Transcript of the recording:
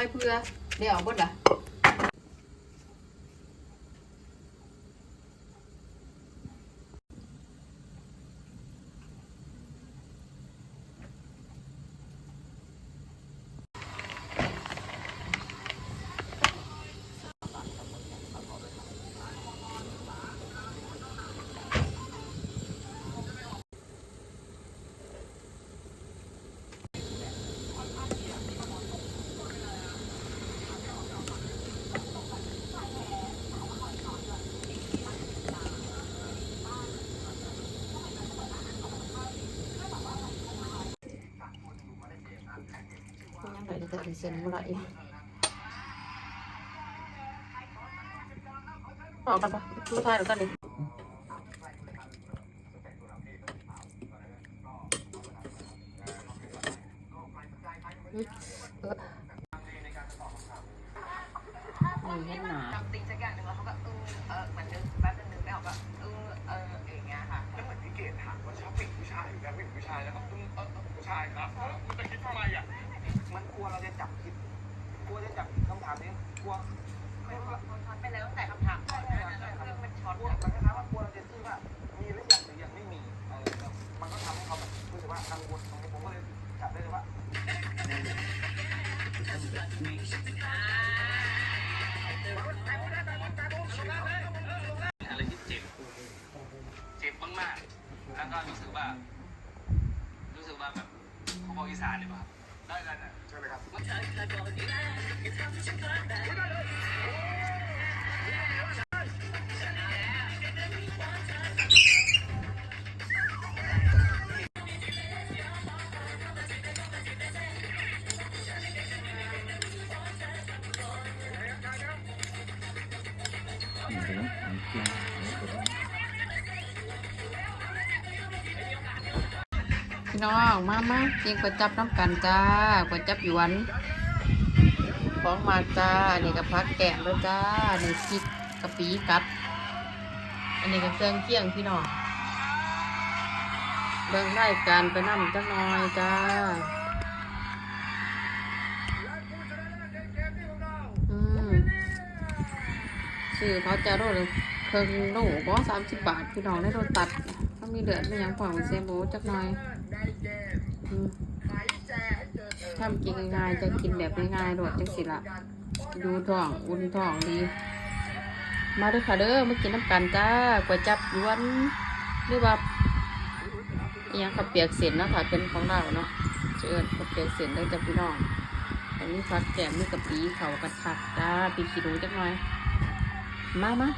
อยเพื่อเดี๋ยวเอาบดละ ยังไงจะได้เซ็นเมื่อไหร่ออกกันปะดูท้ายแล้ว กันดิอุ๊ยเออนี่เห็นหนาทำติ๊งสักอย่างหนึ่งแล้วเขาก็เออเออเหมือนนึกแป๊บนึงนึกไม่ออกก็เออเอออย่างเงี้ยค่ะ แล้วเหมือนพี่เกดถามว่าชอบผู้หญิงผู้ชายหรือแบบผู้หญิงผู้ชายแล้วก็ตึ้งเออเออผู้ชายครับเออามนี้กลัวมันช็อตไปแล้วตั้งแต่คำถามก่อนหน้านั้นเครื่องมันช็อตกลัวอะมันคล้ายๆว่ากลัวเราจะซื่อว่ามีหรือยังหรือยังไม่มีเออมันก็ทำให้เขาแบบรู้สึกว่ากังวลตรงนี้ผมก็เลยจับได้เลยว่าอะไรที่เจ็บเจ็บมากๆแล้วก็รู้สึกว่า รู้สึกว่าแบบเขาบอกอีสานเลยป่ะครับ ได้กันอะ พี่น้องมามากินก๋วยจับน้ำกันจ้าก๋วยจับหยวนของมาจ้าอันนี้ก็พักแกงด้วยจ้าอันนี้พริกกะปิกัดอันนี้ก็เครื่องเคียงพี่น้องเบิ่งได้การไปนั่จักน่อยจ้าอืมซื้อเขาจะโดน เครื่องโลก็สามสิบบาทพี่น้องได้โดนตัดต้องมีเดือไม่ยังขวางเซโบจักหน่อยอืมทำกินง่ายๆจะกินแบบง่ายๆโดดจังสิละดูท้องอุ่นท้องดี มาด้อค่ะเด้อมากินน้ำกันจ้าก๋วยจับยวนหรือว่าอหยังขับเปียกเส้นนะค่ะเป็นของเราเนาะเชิญขับเปียกเส้นได้จากพี่น้องอันนี้พักแกมนี่กับปีเขากระทักจ้าปีขี้หนูจักหน่อย มามา